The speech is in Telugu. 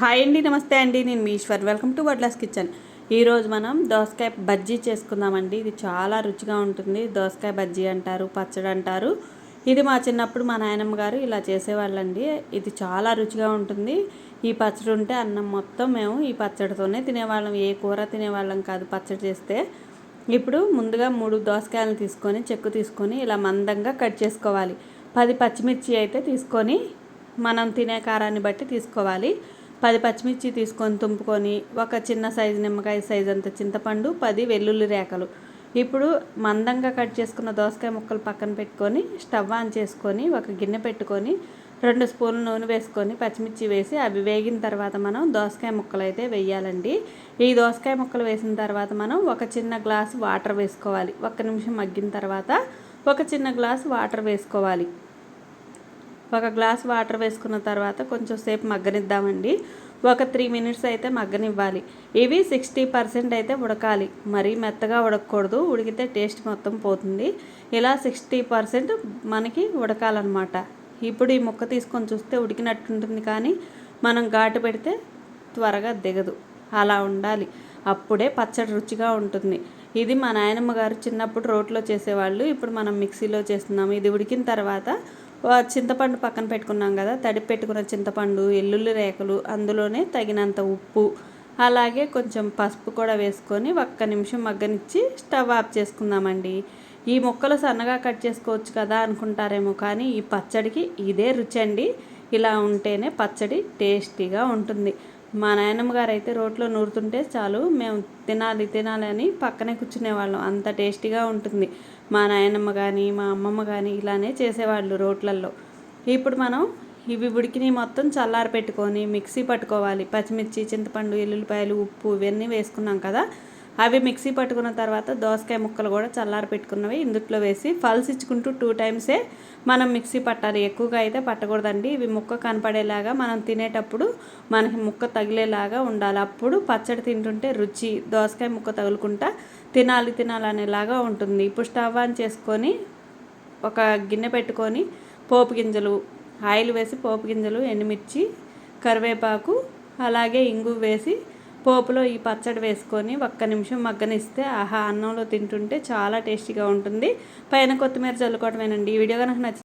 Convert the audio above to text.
హాయ్ అండి నమస్తే అండి. నేను మీ Eshwar. Welcome to Vadlas kitchen ఈరోజు మనం దోసకాయ బజ్జీ చేసుకుందామండి. ఇది చాలా రుచిగా ఉంటుంది. దోసకాయ బజ్జీ అంటారు పచ్చడి అంటారు. ఇది మా చిన్నప్పుడు మా నాయనమ్మ గారు ఇలా చేసేవాళ్ళండి. ఇది చాలా రుచిగా ఉంటుంది. ఈ పచ్చడి ఉంటే అన్నం మొత్తం మేము ఈ పచ్చడితోనే తినేవాళ్ళం. ఏ కూర తినేవాళ్ళం కాదు పచ్చడి చేస్తే. ఇప్పుడు ముందుగా మూడు దోసకాయలను తీసుకొని చెక్కు తీసుకొని ఇలా మందంగా కట్ చేసుకోవాలి. పది పచ్చిమిర్చి అయితే తీసుకొని మనం తినే కారాన్ని బట్టి తీసుకోవాలి. పది పచ్చిమిర్చి తీసుకొని తుంపుకొని ఒక చిన్న సైజు నిమ్మకాయ సైజు అంత చింతపండు పది వెల్లుల్లి రేఖలు ఇప్పుడు మందంగా కట్ చేసుకున్న దోసకాయ ముక్కలు పక్కన పెట్టుకొని స్టవ్ ఆన్ చేసుకొని ఒక గిన్నె పెట్టుకొని రెండు స్పూన్లు నూనె వేసుకొని పచ్చిమిర్చి వేసి అవి వేగిన తర్వాత మనం దోసకాయ ముక్కలు అయితే వేయాలండి. ఈ దోసకాయ ముక్కలు వేసిన తర్వాత మనం ఒక చిన్న గ్లాస్ వాటర్ వేసుకోవాలి. ఒక్క నిమిషం మగ్గిన తర్వాత ఒక చిన్న గ్లాస్ వాటర్ వేసుకోవాలి. ఒక గ్లాస్ వాటర్ వేసుకున్న తర్వాత కొంచెం సేపు మగ్గనిద్దామండి. ఒక త్రీ మినిట్స్ అయితే మగ్గనివ్వాలి. ఇవి సిక్స్టీ పర్సెంట్ అయితే ఉడకాలి. మరీ మెత్తగా ఉడకకూడదు. ఉడికితే టేస్ట్ మొత్తం పోతుంది. ఇలా సిక్స్టీ పర్సెంట్ మనకి ఉడకాలన్నమాట. ఇప్పుడు ఈ ముక్క తీసుకొని చూస్తే ఉడికినట్టుంటుంది కానీ మనం ఘాటు పెడితే త్వరగా దిగదు. అలా ఉండాలి. అప్పుడే పచ్చడి రుచిగా ఉంటుంది. ఇది మా నాయనమ్మ గారు చిన్నప్పుడు రోట్లో చేసేవాళ్ళు. ఇప్పుడు మనం మిక్సీలో చేస్తున్నాము. ఇది ఉడికిన తర్వాత చింతపండు పక్కన పెట్టుకున్నాం కదా తడిపి పెట్టుకున్న చింతపండు ఎల్లుల్లి రేఖలు అందులోనే తగినంత ఉప్పు అలాగే కొంచెం పసుపు కూడా వేసుకొని ఒక్క నిమిషం మగ్గనిచ్చి స్టవ్ ఆఫ్ చేసుకుందామండి. ఈ ముక్కలు సన్నగా కట్ చేసుకోవచ్చు కదా అనుకుంటారేమో కానీ ఈ పచ్చడికి ఇదే రుచి అండి ఇలా ఉంటేనే పచ్చడి టేస్టీగా ఉంటుంది. మా నాయనమ్మ గారు అయితే రోట్లో నూరుతుంటే చాలు మేము తినాలి తినాలి అని పక్కనే కూర్చునేవాళ్ళం అంత టేస్టీగా ఉంటుంది. మా నాయనమ్మ కానీ మా అమ్మమ్మ కానీ ఇలానే చేసేవాళ్ళు రోట్లల్లో. ఇప్పుడు మనం ఇవి ఉడికిని మొత్తం చల్లారి పెట్టుకొని మిక్సీ పట్టుకోవాలి. పచ్చిమిర్చి చింతపండు ఎల్లుల్లిపాయలు ఉప్పు ఇవన్నీ వేసుకున్నాం కదా. అవి మిక్సీ పట్టుకున్న తర్వాత దోసకాయ ముక్కలు కూడా చల్లారి పెట్టుకున్నవి. ఇందుట్లో వేసి ఫల్స్ ఇచ్చుకుంటూ టూ టైమ్సే మనం మిక్సీ పట్టాలి. ఎక్కువగా అయితే పట్టకూడదండి. ఇవి ముక్క కనపడేలాగా మనం తినేటప్పుడు మనకి ముక్క తగిలేలాగా ఉండాలి. అప్పుడు పచ్చడి తింటుంటే రుచి దోసకాయ ముక్క తగులుకుంటా తినాలి తినాలనేలాగా ఉంటుంది. ఇప్పుడు స్టవ్ ఆన్ చేసుకొని ఒక గిన్నె పెట్టుకొని పోపు గింజలు ఆయిల్ వేసి పోపు గింజలు ఎండుమిర్చి కరివేపాకు అలాగే ఇంగు వేసి పోపులో ఈ పచ్చడి వేసుకొని ఒక్క నిమిషం మగ్గనిస్తే ఆహా అన్నంలో తింటుంటే చాలా టేస్టీగా ఉంటుంది. పైన కొత్తిమీర చల్లుకోవటమేనండి. ఈ వీడియో కనుక నచ్చి